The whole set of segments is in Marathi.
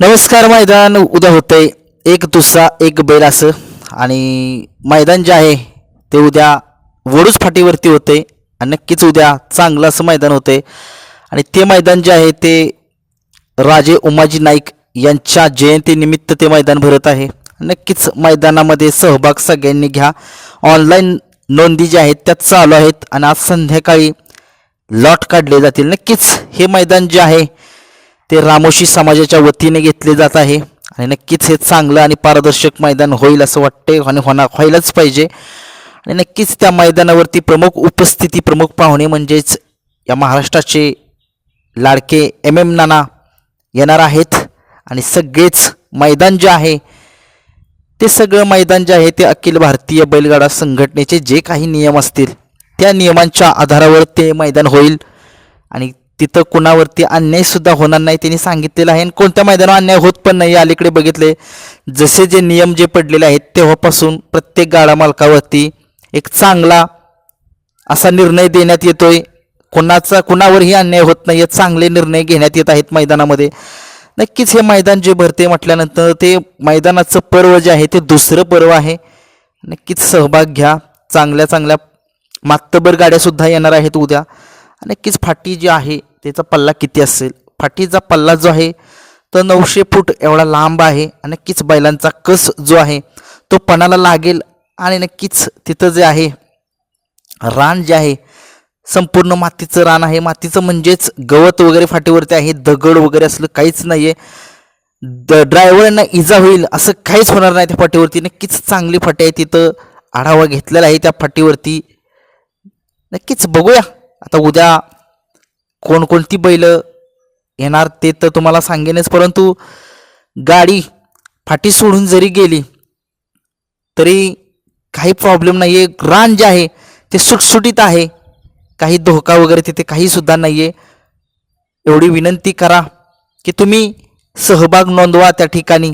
नमस्कार मैदान उद्या होते एक दुसरा एक बैल असं. आणि मैदान जे आहे ते उद्या वडूच फाटीवरती होते आणि नक्कीच उद्या चांगलं असं मैदान होते आणि ते मैदान जे आहे ते राजे उमाजी नाईक यांच्या जयंतीनिमित्त ते मैदान भरत आहे. नक्कीच मैदानामध्ये सहभाग सगळ्यांनी घ्या. ऑनलाईन नोंदी ज्या आहेत त्या चालू आहेत. आणि आज संध्याकाळी लॉट काढले जातील. नक्कीच हे मैदान जे आहे ते रामोशी समाजाच्या वतीने घेतले जात आहे. आणि नक्कीच हे चांगलं आणि पारदर्शक मैदान होईल असं वाटते आणि होणार व्हायलाच पाहिजे. आणि नक्कीच त्या मैदानावरती प्रमुख उपस्थिती प्रमुख पाहुणे म्हणजेच या महाराष्ट्राचे लाडके एम एम नाना येणार आहेत. आणि सगळेच मैदान जे आहे ते सगळं मैदान जे आहे ते अखिल भारतीय बैलगाडा संघटनेचे जे काही नियम असतील त्या नियमांच्या आधारावर ते मैदान होईल. आणि तिथं कुणावरती अन्यायसुद्धा होणार नाही त्यांनी सांगितलेलं आहे. आणि कोणत्या मैदानावर अन्याय होत पण नाही अलीकडे बघितले. जसे जे नियम जे पडलेले आहेत तेव्हापासून प्रत्येक गाडा मालकावरती एक चांगला असा निर्णय देण्यात येतोय. कुणाचा कुणावरही अन्याय होत नाही चांगले निर्णय घेण्यात येत आहेत मैदानामध्ये. नक्कीच हे मैदान जे भरते म्हटल्यानंतर ते मैदानाचं पर्व जे आहे ते दुसरं पर्व आहे. नक्कीच सहभाग घ्या. चांगल्या चांगल्या मातबर गाड्यासुद्धा येणार आहेत उद्या. नक्कीच फाटी जी आहे त्याचा पल्ला किती असेल? फाटीचा पल्ला जो आहे तो नऊशे फूट एवढा लांब आहे आणि नक्कीच बैलांचा कस जो आहे तो पणाला लागेल आणि नक्कीच तिथं जे आहे रान जे आहे संपूर्ण मातीचं रान आहे. मातीचं म्हणजेच गवत वगैरे फाटीवरती आहे दगड वगैरे असलं काहीच नाही आहे द ड्रायव्हरांना इजा होईल असं काहीच होणार नाही त्या फाटीवरती. नक्कीच चांगली फाटी आहे तिथं. आढावा घेतलेला आहे त्या फाटीवरती. नक्कीच बघूया. आता उद्या कोणकोणती बैल येणार ते तर तुम्हाला सांगेनच परंतु गाडी फाटी सोडून जरी गेली तरी काही प्रॉब्लेम नाही आहे रान जे आहे ते सुटसुटीत आहे. काही धोका वगैरे तिथे काहीसुद्धा नाही आहे एवढी विनंती करा की तुम्ही सहभाग नोंदवा त्या ठिकाणी.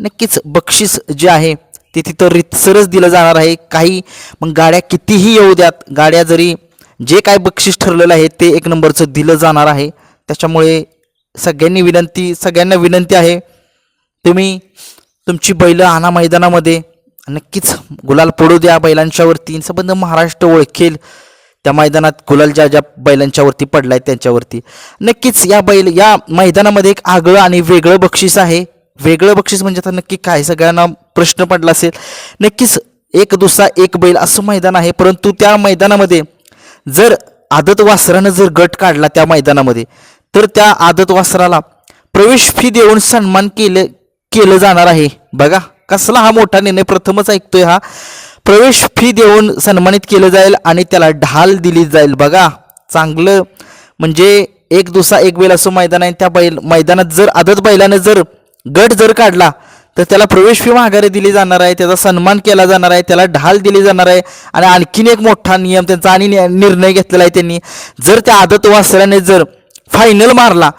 नक्कीच बक्षीस जे आहे ते तिथं रितसरच दिलं जाणार आहे. काही मग गाड्या कितीही येऊ द्यात गाड्या जरी जे काय बक्षीस ठरलेलं आहे ते एक नंबरचं दिलं जाणार आहे. त्याच्यामुळे सगळ्यांनी विनंती सगळ्यांना विनंती आहे. तुम्ही तुमची बैलं आणा मैदानामध्ये. नक्कीच गुलाल पडू द्या बैलांच्यावरती. संबंध महाराष्ट्र ओळखेल. त्या मैदानात गुलाल ज्या ज्या बैलांच्यावरती पडलाय त्यांच्यावरती. नक्कीच या बैल या मैदानामध्ये एक आगळं आणि वेगळं बक्षीस आहे. वेगळं बक्षीस म्हणजे आता नक्की काय? सगळ्यांना प्रश्न पडला असेल. नक्कीच एक दुसरा एक बैल असं मैदान आहे. परंतु त्या मैदानामध्ये जर आदत वासरानं जर गट काढला त्या मैदानामध्ये तर त्या आदत वासराला प्रवेश फी देऊन सन्मान केलं केलं जाणार आहे. बघा कसला हा मोठा निर्णय. प्रथमच ऐकतोय हा. प्रवेश फी देऊन सन्मानित केलं जाईल आणि त्याला ढाल दिली जाईल. बघा चांगलं. म्हणजे एक दुसरा एक बैल असं मैदान आहे. त्या बैल मैदानात जर आदत बैलानं जर गट जर काढला तर त्याला प्रवेश फी माघारी दिली जाणार आहे त्याचा सन्मान केला जाणार आहे त्याला ढाल दिली जाणार आहे आणि आणखीन एक मोठा नियम त्यांचा आणि नि- निर्णय घेतलेला आहे त्यांनी. जर त्या आदत वासऱ्याने जर फायनल मारला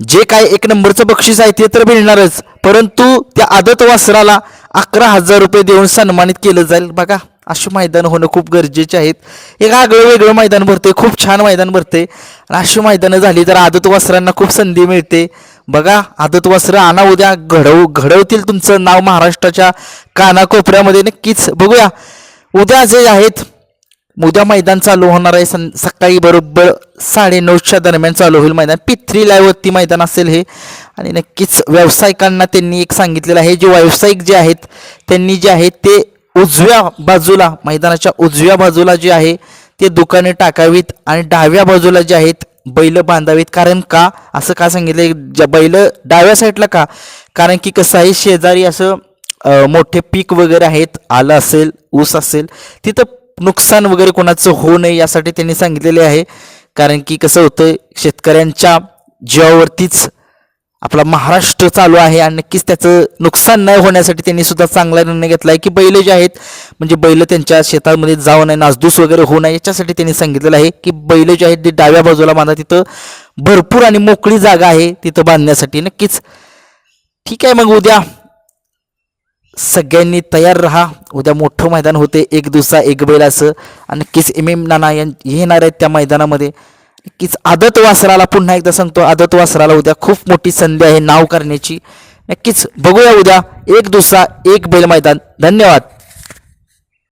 जे काय एक नंबरचं बक्षीस आहे ते तर मिळणारच परंतु त्या आदत वासराला अकरा हजार रुपये देऊन सन्मानित केलं जाईल. बघा अशी मैदान होणं खूप गरजेचे आहेत. एक आगळं वेगळं मैदान भरते खूप छान मैदान भरते आणि अशी मैदानं झाली तर आदत वासरांना खूप संधी मिळते. बघा आदत वस्त्र आणा उद्या घडव घडवतील तुमचं नाव महाराष्ट्राच्या कानाकोपऱ्यामध्ये. नक्कीच बघूया. उद्या जे आहेत उद्या मैदान चालू होणार आहे. सं सकाळी बरोबर साडेनऊच्या दरम्यान चालू होईल मैदान. पिथ्री लाईव्हवरती मैदान असेल हे. आणि नक्कीच व्यावसायिकांना त्यांनी एक सांगितलेलं आहे. जे व्यावसायिक जे आहेत त्यांनी जे आहेत ते उजव्या बाजूला मैदानाच्या उजव्या बाजूला जे आहे ते दुकाने टाकावीत आणि डाव्या बाजूला जे आहेत बैल बांधावीत. कारण का? असं का सांगितलं ज्या बैल डाव्या साईडला का? कारण की कसं आहे शेजारी असं मोठे पीक वगैरे आहेत. आलं असेल ऊस असेल तिथं नुकसान वगैरे कोणाचं होऊ नये यासाठी त्यांनी सांगितलेले आहे. कारण की कसं होतं शेतकऱ्यांच्या जीवावरतीच आपला महाराष्ट्र चालू आहे आणि नक्कीच त्याचं नुकसान न होण्यासाठी त्यांनी सुद्धा चांगला निर्णय घेतला आहे की बैल जे आहेत म्हणजे बैल त्यांच्या शेतामध्ये जाऊ नये नासधूस वगैरे होऊ नये याच्यासाठी त्यांनी सांगितलेलं आहे की बैल जे आहेत ते डाव्या बाजूला बांधा तिथं भरपूर आणि मोकळी जागा आहे तिथं बांधण्यासाठी. नक्कीच. ठीक आहे मग उद्या. सगळ्यांनी तयार राहा. उद्या मोठं मैदान होते. एक दुसरा एक बैल असं. आणि नक्कीच एम एम नाना येणार आहेत त्या मैदानामध्ये. नक्कीच आदत वासराला पुन्हा एकदा सांगतो आदत वासराला उद्या खूप मोठी संधी आहे नाव करण्याची नक्कीच बघूया उद्या एक दुसरा एक बैल मैदान. धन्यवाद.